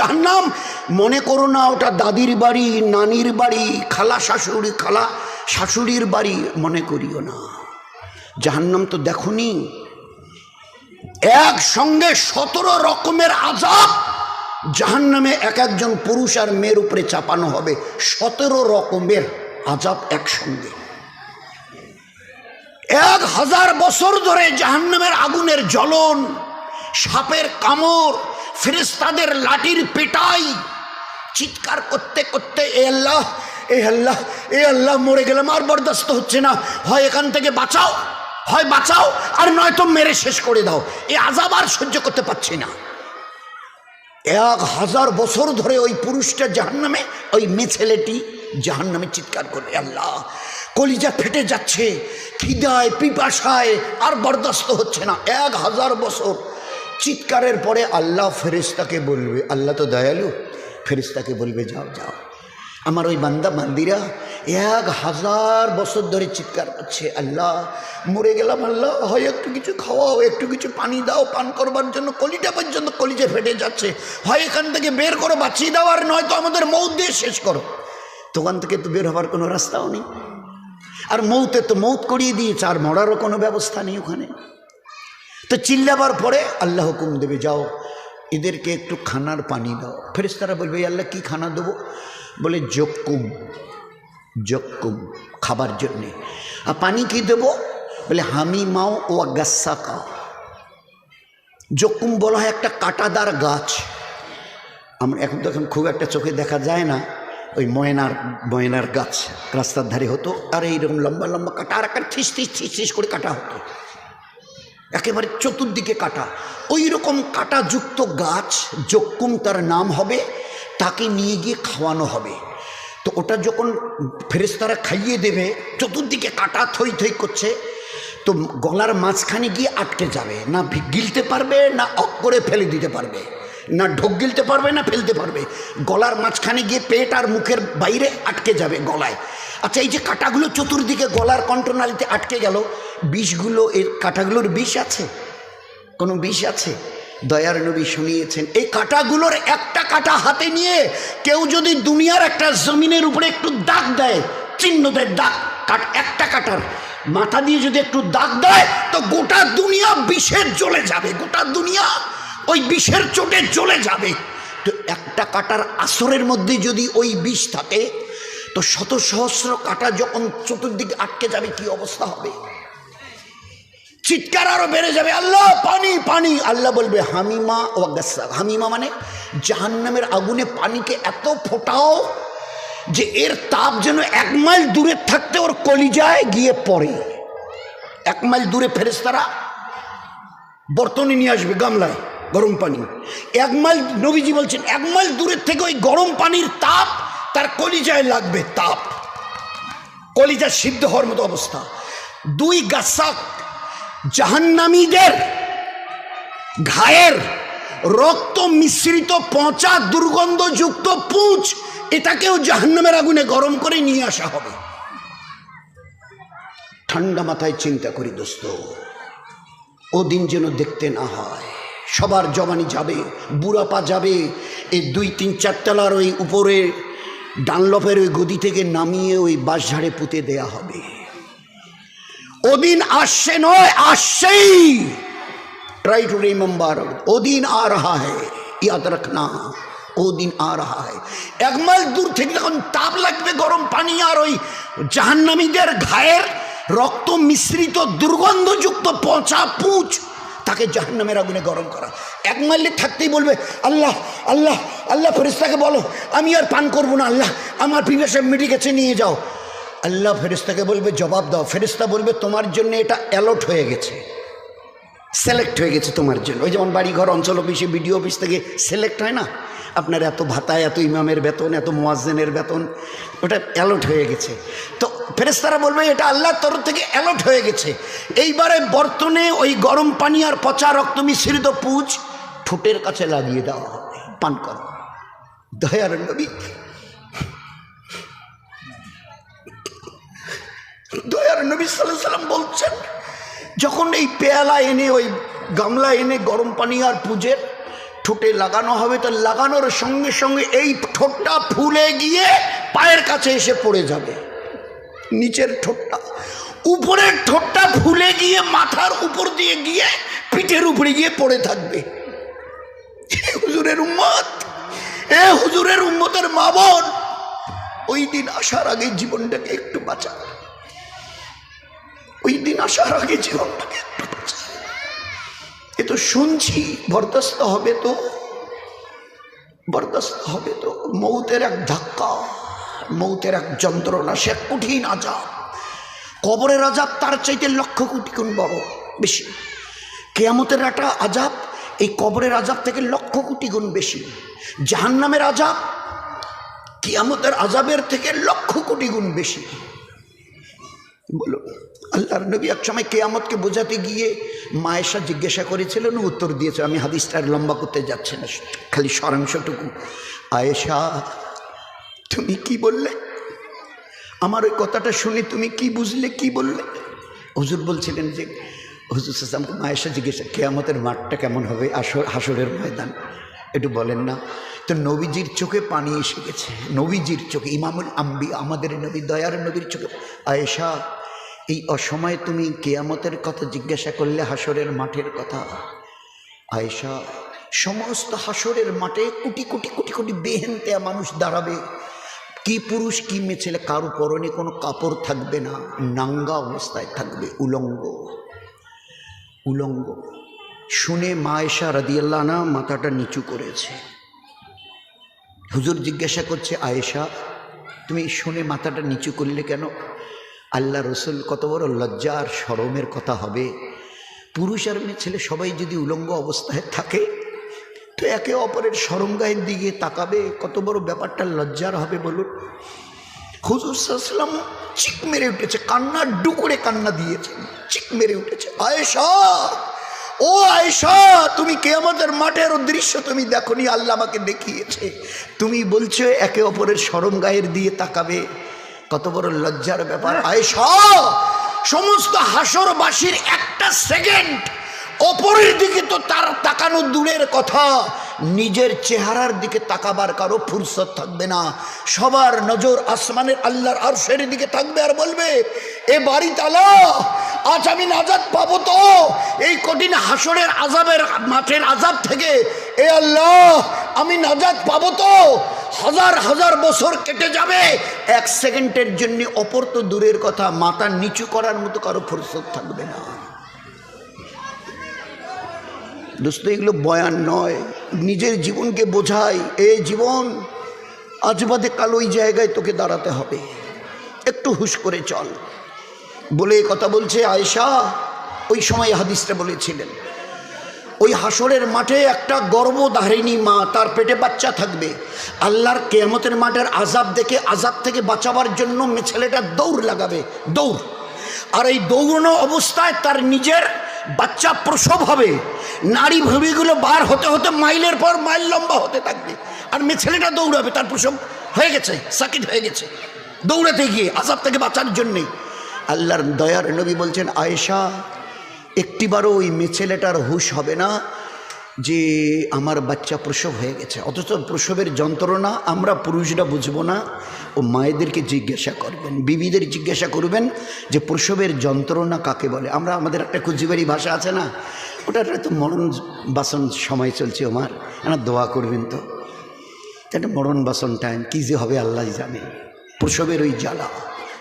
জাহান্নাম মনে করো না, ওটা দাদির বাড়ি, নানির বাড়ি, খালা শাশুড়ি, খালা শাশুড়ির বাড়ি, মনে করিও না। জাহান্নাম তো দেখনি। একসঙ্গে সতেরো রকমের আজাব জাহান্নামে এক একজন পুরুষ আর মেয়ের উপরে চাপানো হবে। সতেরো রকমের আজাব একসঙ্গে। এক হাজার বছর ধরে জাহান্নামের আগুনের জ্বলন, সাপের কামড় ফেরেস্তাদের লাঠির পেটাই। চিৎকার করতে করতে, এ আল্লাহ এ আল্লাহ এ আল্লাহ, মরে গেলাম, আর বরদাস্ত হচ্ছে না। হয় এখান থেকে বাঁচাও, হয় বাঁচাও, আর নয়তো মেরে শেষ করে দাও। এ আজাব আর সহ্য করতে পারছি না। এক হাজার বছর ধরে ওই পুরুষটা জাহান্নামে, ওই মেয়ে ছেলেটি জাহান্নামে চিৎকার করে আল্লাহ, কলিজা ফেটে যাচ্ছে, খিদায়, পিপাসায়, আর বরদাস্ত হচ্ছে না। এক হাজার বছর চিৎকারের পরে আল্লাহ ফেরিস্তাকে বলবে, আল্লাহ তো দয়ালু। ফেরিস্তাকে বলবে, যাও যাও। আমার ওই বান্দা, বান্দিরা এক হাজার বছর ধরে চিৎকার করছে। আল্লাহ, মরে গেলাম, আল্লাহ, হয় একটু কিছু খাওয়াও একটু কিছু পানি দাও, পান করবার জন্য কলিটা পর্যন্ত কলিজে ফেটে যাচ্ছে। হয় এখান থেকে বের করো, বাঁচিয়ে দাও, আর নয়তো আমাদের মৌত দিয়ে শেষ করো। দোকান থেকে তো বের হবার কোনো রাস্তাও নেই। আর মৌতে তো মৌত করিয়ে দিয়েছে, আর মরারও কোনো ব্যবস্থা নেই ওখানে। তো চিল্লাবার পরে আল্লাহ হুকুম দেবে, যাও। এদেরকে একটু খানার পানি দাও। ফেরেস্তারা বলবে "এই আল্লাহ, কি খানা দেবো? বলে, জক্কুম জক্কুম খাবার জন্যে। আর পানি কি দেবো? বলে, হামি মাও ও কাও জক্কুম বলা হয় একটা কাঁটাদার গাছ। আমরা এখন তো এখন খুব একটা চোখে দেখা যায় না, ওই ময়নার ময়নার গাছ রাস্তার ধারে হতো। আর এইরকম লম্বা লম্বা কাটা, আর একটা ঠিস ঠিস ঠিস করে কাটা হতো। একেবারে চতুর্দিকে কাটা। ওই রকম কাটাযুক্ত গাছ যক্কুম তার নাম হবে, তাকে নিয়ে গিয়ে খাওয়ানো হবে। তো ওটা যখন ফেরেস্তারা খাইয়ে দেবে, চতুর্দিকে কাটা থই থই করছে, তো গলার মাঝখানে গিয়ে আটকে যাবে। না গিলতে পারবে, না অক করে ফেলে দিতে পারবে। না ঢোক গিলতে পারবে, না ফেলতে পারবে। গলার মাঝখানে গিয়ে পেট আর মুখের বাইরে আটকে যাবে গলায়। আচ্ছা এই যে কাটাগুলো চতুর্দিকে গলার কণ্ঠনালীতে আটকে গেল, বিষগুলো, এর কাটাগুলোর বিষ আছে? কোনো বিষ আছে? দয়ার নবী শুনিয়েছেন, এই কাটাগুলোর একটা কাটা হাতে নিয়ে কেউ যদি দুনিয়ার একটা জমিনের উপরে একটু দাগ দেয়, চিহ্ন দেয়, দাগ, কাট, একটা কাটার মাথা দিয়ে যদি একটু দাগ দেয়, তো গোটা দুনিয়া বিষের জ্বলে যাবে, গোটা দুনিয়া ওই বিষের চোটে চলে যাবে। তো একটা কাটার আসরের মধ্যে যদি ওই বিষ থাকে, তো শত সহস্র কাটা যখন চতুর্দিকে আটকে যাবে, কি অবস্থা হবে? চিৎকার আরও বেড়ে যাবে, আল্লাহ, পানি পানি। আল্লাহ বলবে, হামিমা ও হামিমা মানে জাহান্নামের আগুনে পানিকে এত ফোটাও যে এর তাপ যেন এক মাইল দূরে থাকতে ওর কলিজায় গিয়ে পড়ে। এক মাইল দূরে ফেরেস্তারা বর্তনে নিয়ে আসবে গামলায়। গরম পানি। এক মাইল নবীজি বলছেন, এক মাইল দূরের থেকে ওই গরম পানির তাপ তার কলিজায় লাগবে, তাপ। কলিজা সিদ্ধ হওয়ার মতো অবস্থা। দুই গাছাক জাহান্নামীদের ঘায়ের রক্ত মিশ্রিত পচা দুর্গন্ধযুক্ত পুঁচ এটাকেও জাহান্নামের আগুনে গরম করে নিয়ে আসা হবে। ঠান্ডা মাথায় চিন্তা করি দোস্ত। ও দিন যেন দেখতে না হয়। সবার জবানি যাবে বুড়াপা যাবে। এই দুই, তিন চারতলার ওই উপরে ডানলফের ওই গদি থেকে নামিয়ে ওই বাঁশঝাড়ে পুঁতে দেয়া হবে। ওদিন আসছে নয়, আসছেই। ট্রাই টু রিমেম্বার ওদিন আ রাহা হ্যাঁ ইয়াদ রাখনা ও দিন আ রাহা হয়। এক মাইল দূর থেকে যখন তাপ লাগবে গরম পানি আর ওই জাহান্নামীদের ঘায়ের রক্ত মিশ্রিত দুর্গন্ধযুক্ত পচা পুঁচ তাকে জাহান্নামের আগুনে গরম করা। এক মাইলে থাকতেই বলবে, আল্লাহ আল্লাহ আল্লাহ ফেরিস্তাকে বলো, আমি আর পান করব না, আল্লাহ, আমার পিপাসা মিটি গেছে নিয়ে যাও। আল্লাহ ফেরিস্তাকে বলবে, জবাব দাও। ফেরিস্তা বলবে, তোমার জন্য এটা অ্যালার্ট হয়ে গেছে। সিলেক্ট হয়ে গেছে তোমার জন্য। ওই যেমন বাড়িঘর, অঞ্চল অফিসে, বিডিও অফিস থেকে সিলেক্ট হয় না? আপনার এত ভাতা, এত ইমামের বেতন, এত মোয়াজ্জেনের বেতন, ওটা অ্যালট হয়ে গেছে। তো ফেরেস্তারা বলবে, এটা আল্লাহর তরফ থেকে অ্যালট হয়ে গেছে। এইবারে বর্তনে ওই গরম পানি আর পচা রক্ত মিশ্রিত পুঁজ ঠোঁটের কাছে লাগিয়ে দেওয়া হবে। পান করো। দয়ার নবী। দয়ার নবী সাল্লাম বলছেন, যখন এই পেয়ালা এনে, ওই গামলা এনে গরম পানি আর পুজের ঠোঁটে লাগানো হবে, তো লাগানোর সঙ্গে সঙ্গে এই ঠোঁটটা ফুলে গিয়ে পায়ের কাছে এসে পড়ে যাবে। নিচের ঠোঁটটা। উপরের ঠোঁটটা ফুলে গিয়ে, মাথার উপর দিয়ে গিয়ে, পিঠের উপরে গিয়ে পড়ে থাকবে। হুজুরের উম্মত, এ হুজুরের উম্মতের মা বোন, ওই দিন আসার আগে জীবনটাকে একটু বাঁচা ওই দিন আসার আগে জীবনটাকে এ তো শুনছি, বরদাস্ত হবে তো। বরদাস্ত হবে তো। মৌতের এক ধাক্কা, মৌতের এক যন্ত্রণা, সে কঠিন আজাব। কবরের আজাব তার চাইতে লক্ষ কোটি গুণ বড়, বেশি। কেয়ামতের একটা আজাব, এই কবরের আজাব থেকে লক্ষ কোটি গুণ বেশি। জাহান্নামের আজাব, কিয়ামতের আজাবের থেকে লক্ষ কোটি গুণ বেশি। বলো আল্লাহর নবী এক সময় কেয়ামতকে বোঝাতে গিয়ে মায়েশা জিজ্ঞাসা করেছিলেন উত্তর দিয়েছে, আমি হাদিসটা আর লম্বা করতে যাচ্ছি না, খালি সরাংশটুকু। আয়েশা, তুমি কি বললে? আমার ওই কথাটা শুনে তুমি কি বুঝলে, কি বললে? হুজুর বলছিলেন যে, হুজুর সাসামকে মায়েশা জিজ্ঞাসা, কেয়ামতের মাঠটা কেমন হবে? আসর হাসরের ময়দান? একটু বলেন না, তো নবীজির চোখে পানি এসে গেছে, নবীজির চোখে, ইমামুল আম্বি, আমাদের নবী, দয়ার নবীর চোখে। আয়েশা এই অসময়ে তুমি কেয়ামতের কথা জিজ্ঞাসা করলে হাসরের মাঠের কথা। আয়েশা, সমস্ত হাসরের মাঠে কোটি কোটি কোটি কোটি বেহেনতেয়া মানুষ দাঁড়াবে। কি পুরুষ, কি মেয়ে ছেলে, কারও পরনে কোনো কাপড় থাকবে না, নাঙ্গা অবস্থায় থাকবে, উলঙ্গ। উলঙ্গ। শুনে মায়েশা রাদিয়াল্লাহ না মাথাটা নিচু করেছে। হুজুর জিজ্ঞাসা করছে, আয়েশা, তুমি শুনে মাথাটা নিচু করলে কেন? আল্লাহ রসুল কত বড় লজ্জা আর সরমের কথা হবে। পুরুষ আর মেয়ে ছেলে সবাই যদি উলঙ্গ অবস্থায় থাকে, তো একে অপরের সরঙ্গায়ের দিকে তাকাবে, কত বড় ব্যাপারটা লজ্জার হবে বলুন। হুজুর চিক মেরে উঠেছে কান্না ডুকরে কান্না দিয়েছে, চিক মেরে উঠেছে। আয়েশা, ও আয়েশা, তুমি কে আমাদের মাঠের দৃশ্য তুমি দেখনি, আল্লাহ আমাকে দেখিয়েছে। তুমি বলছো একে অপরের সরম গায়ের দিয়ে তাকাবে কত বড় লজ্জার ব্যাপার। আয়েশা সমস্ত হাসরবাসীর একটা সেকেন্ড। অপরের দিকে তো তার তাকানো দূরের কথা। নিজের চেহারার দিকে তাকাবার কারও ফুরসত থাকবে না। সবার নজর আসমানের আল্লাহর আর আরশের দিকে থাকবে আর বলবে, এ বাড়ি তালা, আজ আমি নাজাদ পাবো তো। এই কঠিন হাসরের আজাবের মাঠের আজাব থেকে, এ আল্লাহ, আমি নাজাদ পাবো তো। হাজার হাজার বছর কেটে যাবে। এক সেকেন্ডের জন্য অপর তো দূরের কথা, মাথা নিচু করার মতো কারও ফুরসত থাকবে না। দোস্ত, এগুলো বয়ান নয়। নিজের জীবনকে বোঝাই। এ জীবন, আজ বাদে কাল ওই জায়গায় তোকে দাঁড়াতে হবে। একটু হুশ করে চল। বলে কথা বলছে আয়েশা। ওই সময় হাদিসটা বলেছিলেন। ওই হাসরের মাঠে একটা গর্ভধারিণী মা, তার পেটে বাচ্চা থাকবে। আল্লাহর কেয়ামতের মাঠের আজাব দেখে আজাব থেকে বাঁচাবার জন্য ছেলেটা দৌড় লাগাবে, দৌড়। আর এই দৌড়ানো অবস্থায় তার নিজের বাচ্চা প্রসব হবে। নারী ভূমিগুলো বার হতে হতে মাইলের পর মাইল লম্বা হতে থাকবে। আর মেয়ে ছেলেটা দৌড়াবে, তার প্রসব হয়ে গেছে, সাকিট হয়ে গেছে। দৌড়াতে গিয়ে আজাব থেকে বাঁচার জন্যেই। আল্লাহর দয়ার নবী বলছেন, আয়েশা একটিবারও ওই মেয়ে ছেলেটার হুশ হবে না যে আমার বাচ্চা প্রসব হয়ে গেছে। অথচ প্রসবের যন্ত্রণা আমরা পুরুষরা বুঝব না ও মায়েদেরকে জিজ্ঞাসা করবেন, বিবিদের জিজ্ঞাসা করবেন যে প্রসবের যন্ত্রণা কাকে বলে। আমরা আমাদের একটা কুচিবাড়ি ভাষা আছে না, ওটার তো মরণ বাসন সময় চলছে আমার না দোয়া করবেন তো। এটা মরণ বাসন টাইম কী যে হবে আল্লাহ জানে। প্রসবের ওই জ্বালা।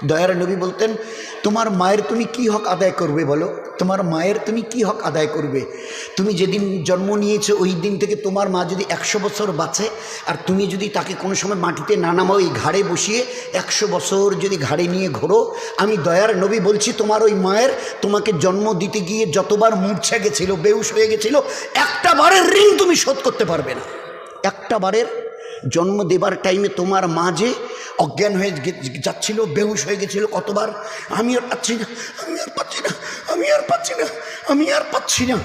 দয়ার নবী বলতেন, তোমার মায়ের তুমি কি হক আদায় করবে বলো? তোমার মায়ের তুমি কি হক আদায় করবে? তুমি যেদিন জন্ম নিয়েছো, ওই দিন থেকে তোমার মা যদি একশো বছর বাঁচে, আর তুমি যদি তাকে কোনো সময় মাটিতে না নামাও ওই ঘাড়ে বসিয়ে একশো বছর যদি ঘাড়ে নিয়ে ঘোরো, আমি দয়ার নবী বলছি, তোমার ওই মায়ের তোমাকে জন্ম দিতে গিয়ে যতবার মূর্ছা গেছিল, বেউস হয়ে গেছিল, একটা বারের ঋণ তুমি শোধ করতে পারবে না। একটা বারের জন্ম দেবার টাইমে তোমার মা যে অজ্ঞান হয়ে যাচ্ছিল, বেহুশ হয়ে গেছিল কতবার। আমি আর পাচ্ছি না, আমি আর পাচ্ছি না, আমি আর পাচ্ছি না, আমি আর পাচ্ছি না।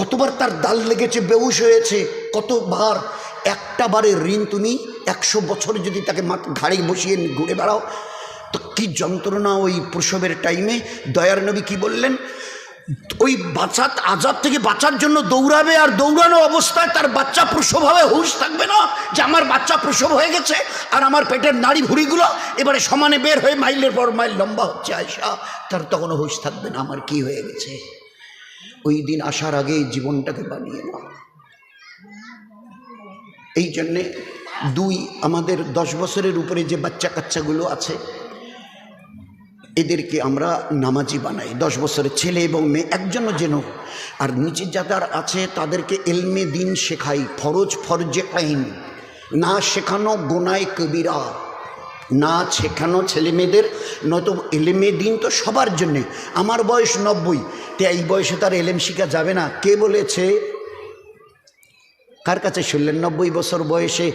কতবার তার দাল লেগেছে, বেহুশ হয়েছে, কতবার। একটা বারের ঋণ তুমি একশো বছর যদি তাকে ঘাড়ে বসিয়ে ঘুরে বেড়াও তো কী যন্ত্রণা ওই প্রসবের টাইমে দয়ার নবী কি বললেন? ওই বাচ্চা আজাদ থেকে বাঁচার জন্য দৌড়াবে আর দৌড়ানো অবস্থায় তার বাচ্চা প্রসব হবে হুঁশ থাকবে না যে আমার বাচ্চা প্রসব হয়ে গেছে আর আমার পেটের নাড়ি ভুড়িগুলো এবারে সমানে বের হয়ে মাইলের পর মাইল লম্বা হচ্ছে আয়সা তার তখনও হুঁশ থাকবে না, আমার কি হয়ে গেছে? ওই দিন আসার আগেই জীবনটাকে বানিয়ে নাও। এই জন্যে দুই, আমাদের দশ বছরের উপরে যে বাচ্চা কাচ্চাগুলো আছে এদেরকে আমরা নামাজি বানাই। দশ বছরের ছেলে এবং মেয়ে একজনও যেন আর নিচে যাদের আছে তাদেরকে এলমে দিন শেখাই। ফরজ ফরজে আইন। না শেখানো গোনায় কবিরা। না শেখানো ছেলে মেয়েদের নয়তো এলেমে দিন তো সবার জন্যে। আমার বয়স নব্বই, তো এই বয়সে তার এলেম শিখা যাবে না। কে বলেছে? কার কাছে শুনলেন? নব্বই বছর বয়সে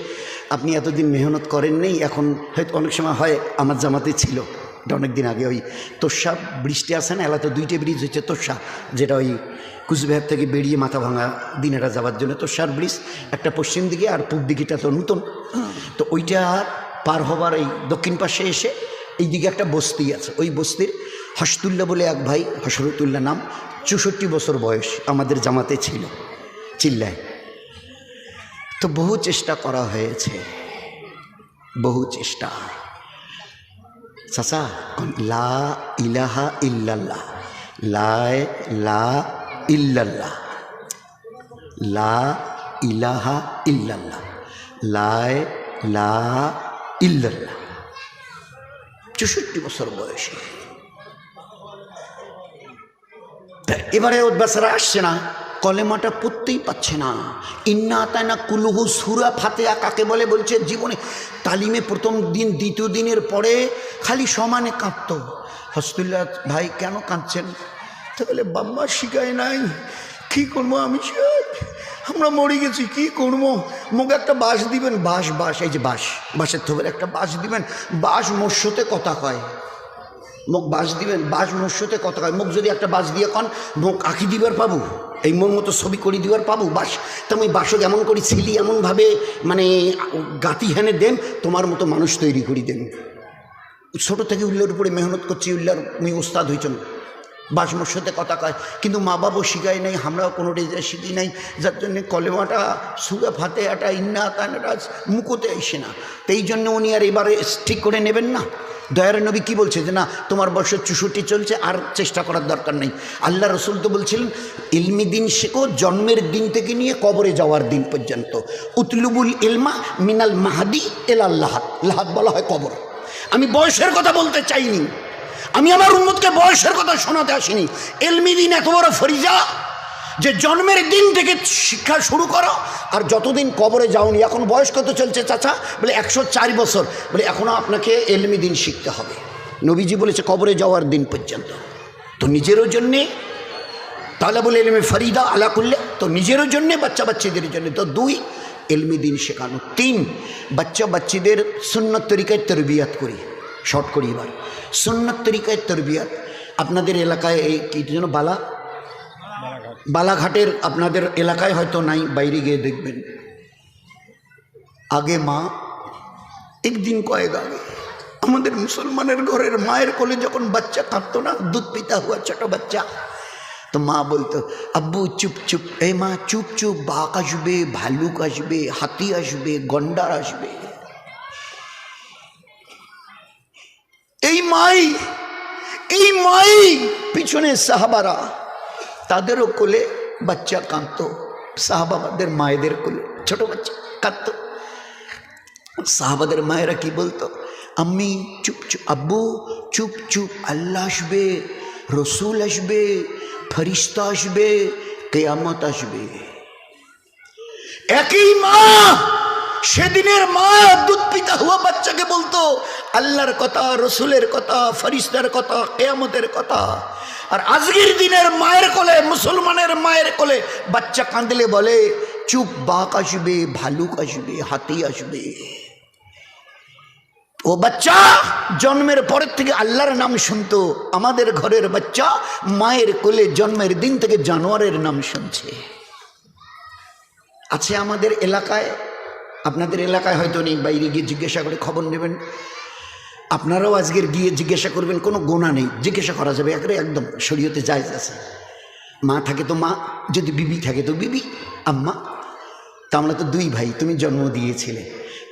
আপনি এতদিন মেহনত করেন নেই এখন হয়তো অনেক সময় হয় আমার জামাতে ছিল। এটা অনেক দিন আগে ওই তোষা ব্রিজটি আসে না? এলাকা দুইটা ব্রিজ হচ্ছে তোষা, যেটা ওই কুচবিহার থেকে বেরিয়ে মাথা ভাঙা দিনেরা যাওয়ার জন্য তোষার ব্রিজ। একটা পশ্চিম দিকে আর পূব দিকেটা তো নতুন। তো ওইটা পার হবার এই দক্ষিণ পাশে এসে এই দিকে একটা বস্তি আছে। ওই বস্তির হসতুল্লা বলে এক ভাই হসরতুল্লাহ নাম, চৌষট্টি বছর বয়স, আমাদের জামাতে ছিল, চিল্লায়। তো বহু চেষ্টা করা হয়েছে, বহু চেষ্টা। চাচা লা ইলাহা ইল্লাল্লাহ। লাই, লা ইল্লাল্লাহ। লা ইলাহা ইল্লাল্লাহ। লাই, লা ইল্লাল্লাহ। চৌষট্টি বছর বয়সে। এবারে ওর আসছে না। কলেমাটা পড়তেই পাচ্ছে না। ইন্না তাইনা কুলুহু সুরা ফাতেয়া কাকে বলে? বলছে, জীবনে তালিমে প্রথম দিন, দ্বিতীয় দিনের পরে খালি সমানে কাঁদত। হসতুল্লাহ ভাই, কেন কাঁদছেন? তাহলে বাম্মা শিখায় নাই, কি করব আমি আমরা মরে গেছি, কি করব? মুখে একটা বাঁশ দিবেন, বাঁশ বাস এই যে বাস বাসের থোবের একটা বাঁশ দিবেন, বাঁশ মৎস্যতে কথা কয় মুখ বাস দিবেন বাস মৎস্যতে কত হয় মুখ যদি একটা বাস দিয়ে কন, মুখ আঁকি দিবার পাবো? এই মন মতো ছবি করি দিবার পাবো? বাস তা আমি বাসক এমন করি, ছিলি এমনভাবে মানে গাতি হেনে দেন, তোমার মতো মানুষ তৈরি করি দেন। ছোটো থেকে উল্লার উপরে মেহনত করছি, উল্লার উনি ওস্তাদ হয়েছেন বাস সাথে কথা কয়, কিন্তু মা বাবু শিখাই নাই, আমরাও কোনো রেজা শিখি নাই, যার জন্য কলেমাটা সুগা ফাতে আটা ইন্না তানাটা মুখোতে আসে না। তো এই জন্য উনি আর এবারে ঠিক করে নেবেন না। দয়ার নবী কি বলছে যে, না, তোমার বয়স চুষট্টি চলছে, আর চেষ্টা করার দরকার নেই। আল্লাহ রসুল তো বলছিলেন, ইলমি দিন শেখো, জন্মের দিন থেকে নিয়ে কবরে যাওয়ার দিন পর্যন্ত। উতলুবুল ইলমা মিনাল মাহাদি এল আল্লাহাত লাহাত বলা হয় কবর। আমি বয়সের কথা বলতে চাইনি। আমি আমার উন্মতকে বয়সের কথা শোনাতে আসিনি। এলমি দিন এত বড় ফরিজা যে জন্মের দিন থেকে শিক্ষা শুরু করো, আর যতদিন কবরে যাওনি, এখন বয়স কত চলছে চাচা? বলে একশো চার বছর। বলে এখনও আপনাকে এলমি দিন শিখতে হবে। নবীজি বলেছে, কবরে যাওয়ার দিন পর্যন্ত। তো নিজেরও জন্যে, তাহলে বলে এলমে ফরিদা আলা করলে তো নিজেরও জন্যে বাচ্চা বাচ্চাদের জন্য। তো দুই, এলমি দিন শেখানো। তিন বাচ্চা বাচ্চাদের সুন্নত তরিকায় তরবিয়াত করি। শর্ট করি এবার। সুন্নত তরিকায় তরবিয়াত। আপনাদের এলাকায় এই কি যেন বালা? বালাঘাটের আপনাদের এলাকায় হয়তো নাই, বাইরে গিয়ে দেখবেন। আগে মা, একদিন কয়েক আগে আমাদের মুসলমানের ঘরের মায়ের কোলে যখন বাচ্চা কাঁদতো না, দুধ পিতা হওয়া ছোট বাচ্চা, তো মা বলতো, আব্বু, চুপ চুপ। এই মা, চুপ চুপ। বাঘ আসবে, ভালুক আসবে, হাতি আসবে, গন্ডার আসবে। এই মাই এই মাই, পিছনে সাহাবারা, তাদেরও কোলে বাচ্চা কাঁদত। সাহাবাদের মায়েদের কোলে, ছোট বাচ্চা কাঁদত। সাহাবাদের মায়েরা কি বলতো? আম্মি, চুপ চুপ, আব্বু, চুপ চুপ, আল্লাহ আসবে, রসুল আসবে ফরিস্তা আসবে, কেয়ামত আসবে। একই মা সেদিনের মা দুধ পিতা হুয়া বাচ্চাকে বলতো, আল্লাহর কথা, রসুলের কথা, ফরিস্তার কথা, কেয়ামতের কথা। আর আজকের দিনের মায়ের কোলে, মুসলমানের মায়ের কোলে বাচ্চা কাঁদলে বলে, চুপ বাঘ আসবে, ভালুক আসবে, হাতি আসবে। ও বাচ্চা জন্মের পরের থেকে আল্লাহর নাম শুনতো, আমাদের ঘরের বাচ্চা মায়ের কোলে জন্মের দিন থেকে জানোয়ারের নাম শুনছে। আছে আমাদের এলাকায় আপনাদের এলাকায় হয়তো নেই, বাইরে গিয়ে জিজ্ঞাসা করে খবর নেবেন। আপনারাও আজকের গিয়ে জিজ্ঞাসা করবেন, কোনো গোনা নেই, জিজ্ঞাসা করা যাবে, একবারে একদম শরীয়তে জায়জ আছে। মা থাকে তো মা, যদি বিবি থাকে তো বিবি, আম্মা। তা আমরা তো দুই ভাই, তুমি জন্ম দিয়েছিলে।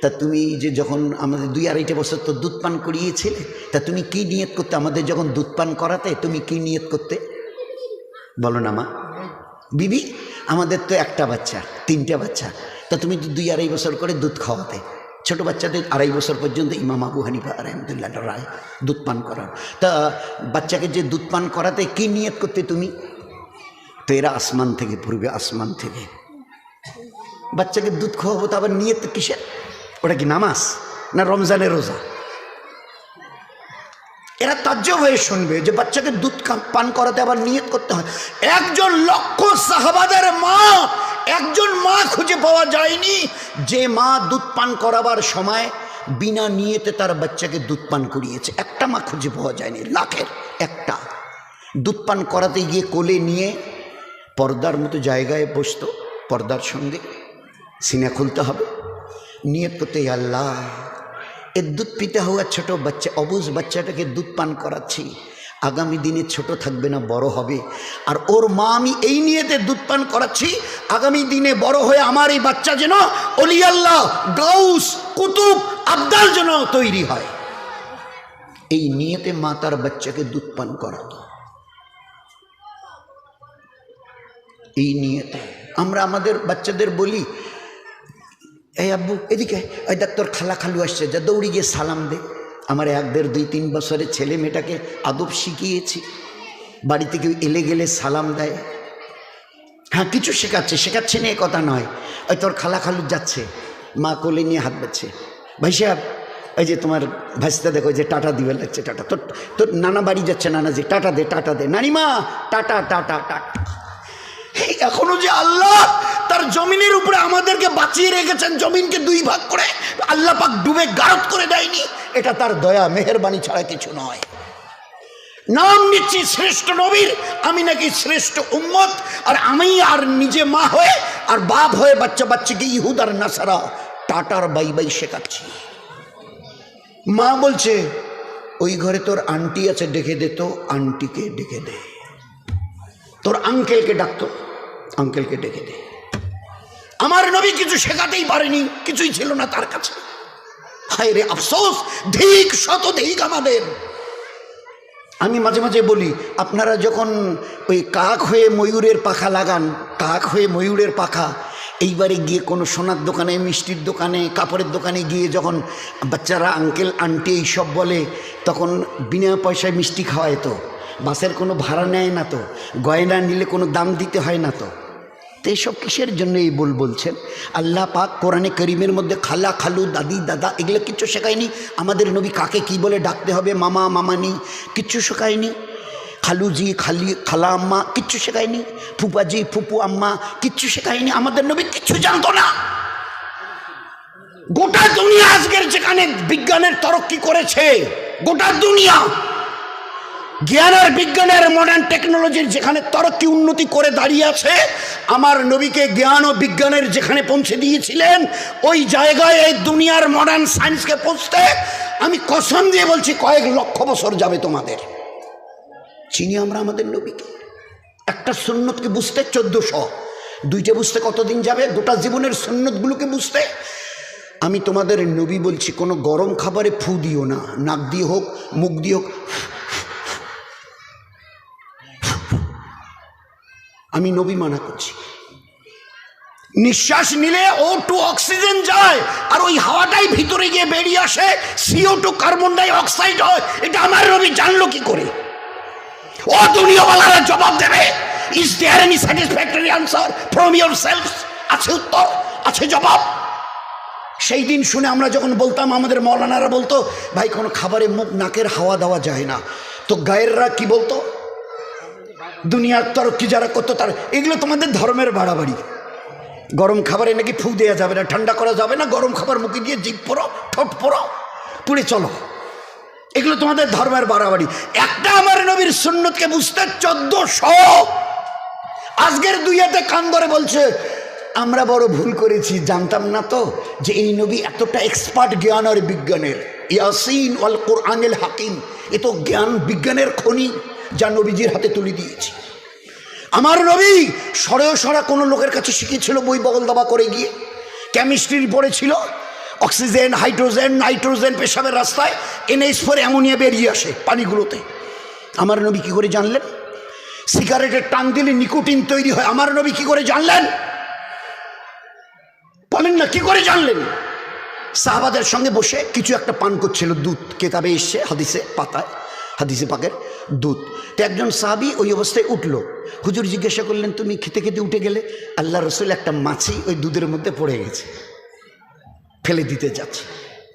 তা তুমি যে যখন আমাদের দুই আড়াইটা বছর তো দুধ পান করিয়েছিলে, তা তুমি কি নিয়ত করতে? আমাদের যখন দুধ পান করাতে, তুমি কি নিয়ত করতে? বলো না মা। বিবি, আমাদের তো একটা বাচ্চা, তিনটা বাচ্চা। তা তুমি দুই আড়াই বছর করে দুধ খাওয়াতে। ছোট বাচ্চাদের আড়াই বছর পর্যন্ত ইমাম আবু হানিফা রহমতুল্লাহ রায়, দুধ পান করার তা বাচ্চাকে যে দুধ পান করাতে কি নিয়ত করতে তুমি? তো এরা আসমান থেকে, পূর্বে আসমান থেকে। বাচ্চাকে দুধ খাওয়াবো তো আবার নিয়ত কিসের? ওটা কি নামাজ না রমজানের রোজা? এরা তাজ্য হয়ে শুনবে যে বাচ্চাকে দুধ পান করাতে আবার নিয়ত করতে হয়। একজন লক্ষ সাহাবাদের মা একজন মা খুঁজে পাওয়া যায়নি। যে মা দুধ পান করাবার সময় বিনা নিয়েতে তার বাচ্চাকে দুধ পান করিয়েছে। একটা মা খুঁজে পাওয়া যায়নি, লাখের একটা। দুধ পান করাতে গিয়ে কোলে নিয়ে পর্দার মতো জায়গায় বসতো, পর্দার সঙ্গে। সিনা খুলতে হবে। নিয়ত করতে আল্লাহ এর দুধ পিতে হওয়া ছোট বাচ্চা, অবুজ বাচ্চাটাকে দুধ পান করাচ্ছি। আগামী দিনে ছোট থাকবে না, বড় হবে। আর ওর মা, আমি এই নিয়েতে দুধ পান করাচ্ছি, আগামী দিনে বড় হয়ে আমার এই বাচ্চা যেন অলিয়াল্লাহ, গাউস, কুতুব, আবদাল যেন তৈরি হয়। এই নিয়েতে মা তার বাচ্চাকে দুধ পান করাতো। এই নিয়েতে আমরা আমাদের বাচ্চাদের বলি, এই আব্বু, এদিকে ওই দেখ তোর খালা খালু আসছে, যা দৌড়ি গিয়ে সালাম দে। আমার এক দেড় দুই তিন বছরের ছেলে মেয়েটাকে আদব শিখিয়েছি। বাড়িতে কেউ এলে গেলে সালাম দেয়। হ্যাঁ কিছু শেখাচ্ছে। শেখাচ্ছে না এ কথা নয়। ওই তোর খালা খালু যাচ্ছে। মা কোলে নিয়ে হাত বাচ্ছে ভাই সাহেব ওই যে তোমার ভাইসটা দেখো যে টাটা দিবে লাগছে, টাটা। তোর তোর নানা বাড়ি যাচ্ছে, নানা যে, টাটা দে টাটা দে। নানিমা টাটা টাটা টাটা। এই এখনও যে আল্লাহ তার জমিনের উপরে আমাদেরকে বাঁচিয়ে রেখেছেন, জমিনকে দুই ভাগ করে, আল্লাহ পাক ডুবে গারত করে দেয়নি। এটা তার দয়া, মেহেরবানি ছাড়া কিছু নয়। নাম নিচ্ছি শ্রেষ্ঠ নবীর, আমি নাকি শ্রেষ্ঠ উম্মত, আর আমি আর নিজে মা হয়ে আর বাপ হয়ে বাচ্চা বাচ্চাকে ইহুদ আর নাসারা, টাটার বাই বাই শেখাচ্ছি। মা বলছে, ওই ঘরে তোর আন্টি আছে, ডেকে দে তো, আন্টিকে ডেকে দে। তোর আঙ্কেলকে ডাকতো আঙ্কেলকে ডেকে দে। আমার নবী কিছু শেখাতেই পারেনি, কিছুই ছিল না তার কাছে। হায় রে আফসোস, ধিক শত ধিক আমাদের। আমি মাঝে মাঝে বলি, আপনারা যখন ওই কাক হয়ে ময়ূরের পাখা লাগান, কাক হয়ে ময়ূরের পাখা, এইবারে গিয়ে কোনো সোনার দোকানে, মিষ্টির দোকানে, কাপড়ের দোকানে গিয়ে যখন বাচ্চারা আঙ্কেল আন্টি এইসব বলে, তখন বিনা পয়সায় মিষ্টি খাওয়ায় তো। বাসের কোনো ভাড়া নেয় না তো। গয়না নিলে কোনো দাম দিতে হয় না তো। তো এইসব কিসের জন্য এই বল বলছেন? আল্লাহ পাক কোরআনে করিমের মধ্যে খালা, খালু, দাদি, দাদা এগুলো কিচ্ছু শেখায়নি। আমাদের নবী কাকে কি বলে ডাকতে হবে? মামা, মামানি কিচ্ছু শেখায়নি। খালুজি, খালি, খালা আম্মা কিচ্ছু শেখায়নি। ফুপাজি ফুপু আম্মা কিচ্ছু শেখায়নি। আমাদের নবী কিচ্ছু জানতো না। গোটা দুনিয়া আজকের যেখানে বিজ্ঞানের তরক্কি করেছে, গোটা দুনিয়া। জ্ঞান আর বিজ্ঞানের মডার্ন টেকনোলজির যেখানে তরক্কি উন্নতি করে দাঁড়িয়ে আছে, আমার নবীকে জ্ঞান ও বিজ্ঞানের যেখানে পৌঁছে দিয়েছিলেন, ওই জায়গায় এই দুনিয়ার মডার্ন সায়েন্সকে পৌঁছতে আমি কসম দিয়ে বলছি, কয়েক লক্ষ বছর যাবে তোমাদের। চিনি আমরা আমাদের নবীকে? একটা সুন্নতকে বুঝতে চোদ্দশো। দুইটা বুঝতে কতদিন যাবে? গোটা জীবনের সুন্নতগুলোকে বুঝতে। আমি তোমাদের নবী বলছি, কোনো গরম খাবারে ফু দিও না, নাক দিয়ে হোক, মুখ দিয়ে হোক আমি নবী মানা করছি। নিঃশ্বাস নিলে ও টু অক্সিজেন যায়, আর ওই হাওয়াটাই ভিতরে গিয়ে বেরিয়ে আসে CO two carbon dioxide হয়, এটা আমার নবী জানলো কি করে? ও দুনিয়াওয়ালারা জবাব দেবে is there any satisfactory answer from yourself আছে উত্তর, আছে জবাব। সেই দিন শুনে আমরা যখন বলতাম, আমাদের মৌলানারা বলতো, ভাই, কোনো খাবারে মুখ, নাকের হাওয়া দেওয়া যায় না। তো গায়েররা কি বলতো? দুনিয়ার তরক্কি যারা করতো তার, এগুলো তোমাদের ধর্মের বাড়াবাড়ি। গরম খাবারে নাকি ফু দেওয়া যাবে না, ঠান্ডা করা যাবে না, গরম খাবার মুখে দিয়ে জিভ পড়ো ঠোঁট পড়ো পুড়ে চলো। এগুলো তোমাদের ধর্মের বাড়াবাড়ি। একটা আমার নবীর সুন্নতকে বুঝতে চোদ্দশো। আজকের দুইয়াতে কান ধরে বলছে, আমরা বড় ভুল করেছি, জানতাম না তো যে এই নবী এতটা এক্সপার্ট জ্ঞান আর বিজ্ঞানের। ইয়াসিন ওয়াল কোরআনিল হাকিম, এ তো জ্ঞান বিজ্ঞানের খনি। যা নবীজির হাতে তুলে দিয়েছি। আমার নবী সরেও সরা কোনো লোকের কাছে শিখিয়েছিল বই বগল দাবা করে গিয়ে। কেমিস্ট্রির পড়েছিল অক্সিজেন হাইড্রোজেন নাইট্রোজেন পেশাবের রাস্তায় এনএইচ ফোর অ্যামোনিয়া বেরিয়ে আসে পানিগুলোতে। আমার নবী কি করে জানলেন? সিগারেটের টান দিলে নিকোটিন তৈরি হয়। আমার নবী কি করে জানলেন? বলেন না, কি করে জানলেন? সাহাবাদের সঙ্গে বসে কিছু একটা পান করছিল দুধ। কেতাবে এসছে, হাদিসে, পাতায়, হাদিসে পাকের। দুধ। তো একজন সাহাবি ওই অবস্থায় উঠল। হুজুর জিজ্ঞাসা করলেন, তুমি খেতে খেতে উঠে গেলে? আল্লাহ রসুল একটা মাছি ওই দুধের মধ্যে পড়ে গেছে। ফেলে দিতে যাচ্ছে।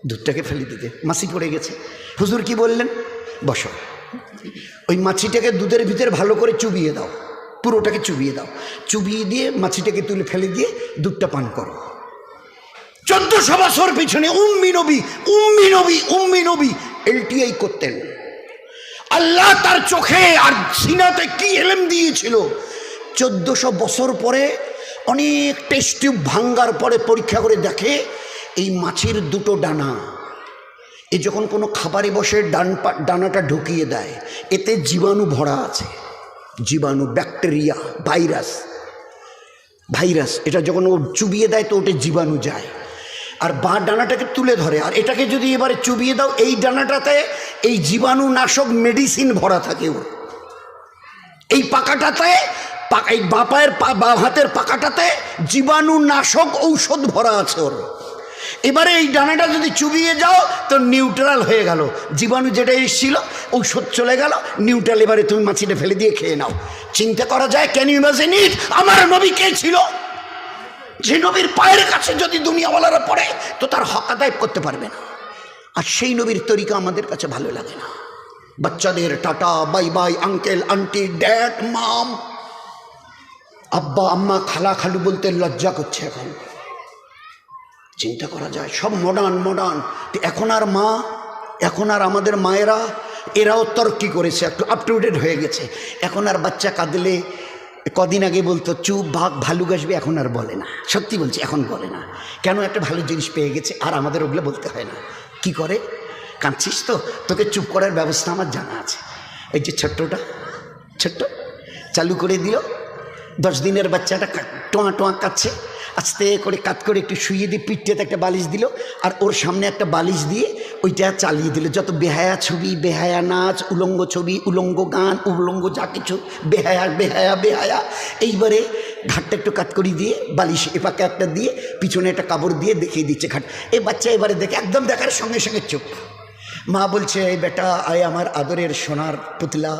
দুধটাকে ফেলে দিতে। মাছি পড়ে গেছে। হুজুর কি বললেন? বসো। ওই মাছিটাকে দুধের ভিতরে ভালো করে চুবিয়ে দাও। পুরোটাকে চুবিয়ে দাও। চুবিয়ে দিয়ে মাছিটাকে তুলে ফেলে দিয়ে দুধটা পান করো। চোদ্দশো বছর পিছনে উম্মি নবী উম্মি নবী উম্মি নবী, এলটিআই করতেন। আল্লাহ তার চোখে আর সিনাতে কি এলেম দিয়েছিল? চোদ্দশো বছর পরে অনেক টেস্ট ভাঙ্গার পরে পরীক্ষা করে দেখে এই মাছের দুটো ডানা। এ যখন কোনো খাবারে বসে ডান ডানাটা ঢুকিয়ে দেয়, এতে জীবাণু ভরা আছে। জীবাণু ব্যাকটেরিয়া ভাইরাস ভাইরাস এটা যখন ও চুবিয়ে দেয় তো ওটা জীবাণু যায়। আর বা ডানাটাকে তুলে ধরে, আর এটাকে যদি এবারে চুবিয়ে দাও, এই ডানাটাতে এই জীবাণুনাশক মেডিসিন ভরা থাকে ওর। এই পাকাটাতে এই বাঁ পায়ের পা- বাঁ হাতের পাকাটাতে জীবাণুনাশক ঔষধ ভরা আছে ওর। এবারে এই ডানাটা যদি চুবিয়ে যাও, তো নিউট্রাল হয়ে গেল। জীবাণু যেটা এসেছিল, ঔষধ চলে গেল নিউট্রাল এবারে তুমি মাছিটা ফেলে দিয়ে খেয়ে নাও। চিন্তা করা যায় ক্যান ইউ ইমাজিন ইট আমার নবী কে ছিল? যে নবীর পায়ের কাছে যদি দুনিয়াওয়ালারা পড়ে, তো তার হক আদায় করতে পারবে না। আর সেই নবীর তরিকা আমাদের কাছে ভালো লাগে না। বাচ্চাদের tata, bye bye, uncle, aunty, dad, mum. আব্বা, আম্মা, খালা, খালু বলতে লজ্জা করছে এখন। চিন্তা করা যায়, সব মডার্ন মডার্ন এখন আর মা, এখন আর আমাদের মায়েরা, এরাও তর্কি করেছে, একটু আপ টু ডেট হয়ে গেছে। এখন আর বাচ্চা কাঁদলে, কদিন আগে বলতো, চুপ, ভাগ ভালু গাছবে এখন আর বলে না। সত্যি বলছি, এখন বলে না। কেন একটা ভালো জিনিস পেয়ে গেছে, আর আমাদের ওগুলো বলতে হয় না। কি করে? কাঁদছিস তো? তোকে চুপ করার ব্যবস্থা আমার জানা আছে। এই যে ছোট্টটা, ছোট্ট, চালু করে দিল দশ দিনের বাচ্চাটা টোঁয়া টোয়া কাচ্ছে আস্তে করে কাত করে একটু শুইয়ে দিয়ে পিঠটাতে একটা বালিশ দিল আর ওর সামনে একটা বালিশ দিয়ে ওইটা চালিয়ে দিল। যত বেহায়া ছবি, বেহায়া নাচ, উলঙ্গ ছবি, উলঙ্গ গান, উলঙ্গ যা কিছু, বেহায়া বেহায়া বেহায়া। এইবারে ঘাটটা একটু কাত করে দিয়ে, বালিশ এপাকে একটা দিয়ে, পিছনে একটা কাপড় দিয়ে দেখিয়ে দিচ্ছে ঘাট। এই বাচ্চা এবারে দেখে একদম দেখার সঙ্গে সঙ্গে চুপ। মা বলছে, এই বেটা, আয় আমার আদরের সোনার পুতলা,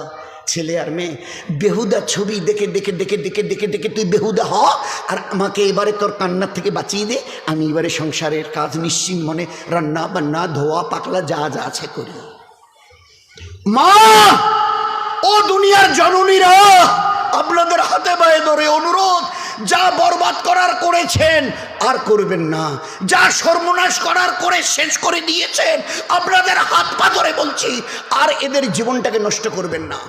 ছেলে আর মেয়ে। বেহুদা ছবি দেখে দেখে দেখে দেখে দেখে দেখে তুই বেহুদা হ, আর আমাকে এবারে তোর কান্নার থেকে বাঁচিয়ে দে। আমি এবারে সংসারের কাজ নিশ্চিন্ত মনে রান্না বান্না, ধোয়া পাকলা যা যা আছে করি। মা! ও দুনিয়ার জননীরা! আপনাদের হাতে পায়ে ধরে অনুরোধ, যা বরবাদ করার করেছেন, আর করবেন না। যা সর্বনাশ করার করে শেষ করে দিয়েছেন, আপনাদের হাত পা ধরে বলছি, আর এদের জীবনটাকে নষ্ট করবেন না।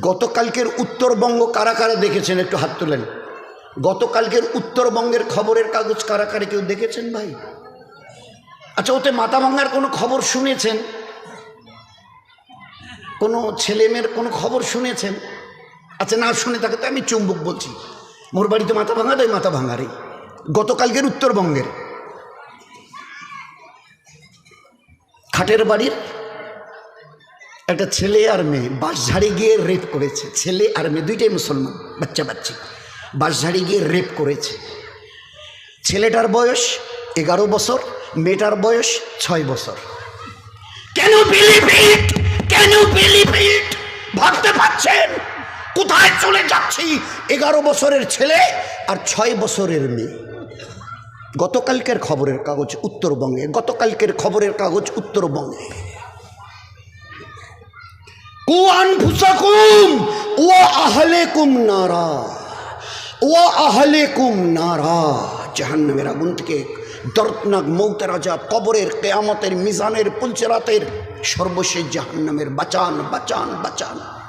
গতকালকের উত্তরবঙ্গ কারা কারা দেখেছেন? একটু হাত তোলেন। গতকালকের উত্তরবঙ্গের খবরের কাগজ কারা কারা কেউ দেখেছেন ভাই? আচ্ছা ওতে মাথা ভাঙার কোনো খবর শুনেছেন? কোনো ছেলেমেয়ের কোনো খবর শুনেছেন? আচ্ছা না, শুনে থাকে তো, আমি চুম্বক বলছি। মোর বাড়িতে মাথা ভাঙা, তাই মাথা ভাঙারই গতকালকের উত্তরবঙ্গের। খাটের বাড়ির একটা ছেলে আর মেয়ে বাঁশঝাড়ি গিয়ে রেপ করেছে। ছেলে আর মেয়ে, দুইটাই মুসলমান বাচ্চা বাচ্চি বাঁশঝাড়ি গিয়ে রেপ করেছে। ছেলেটার বয়স এগারো বছর, মেয়েটার বয়স ছয় বছর। কেন পিলিপিট কেন পিলিপিট ভাবতে পারছেন? কোথায় চলে যাচ্ছি? এগারো বছরের ছেলে আর ছয় বছরের মেয়ে। গতকালকের খবরের কাগজ উত্তরবঙ্গে, গতকালকের খবরের কাগজ উত্তরবঙ্গে। কু আনফুসাকুম ও আহলেকুম নারা। ও আহলেকুম নারা। জাহান্নামের আগুন থেকে দর্দনাক আজাব, কবরের কেয়ামতের মিজানের পুলচেরাতের সর্বশেষ জাহান্নামের বাঁচান বাঁচান বাঁচান।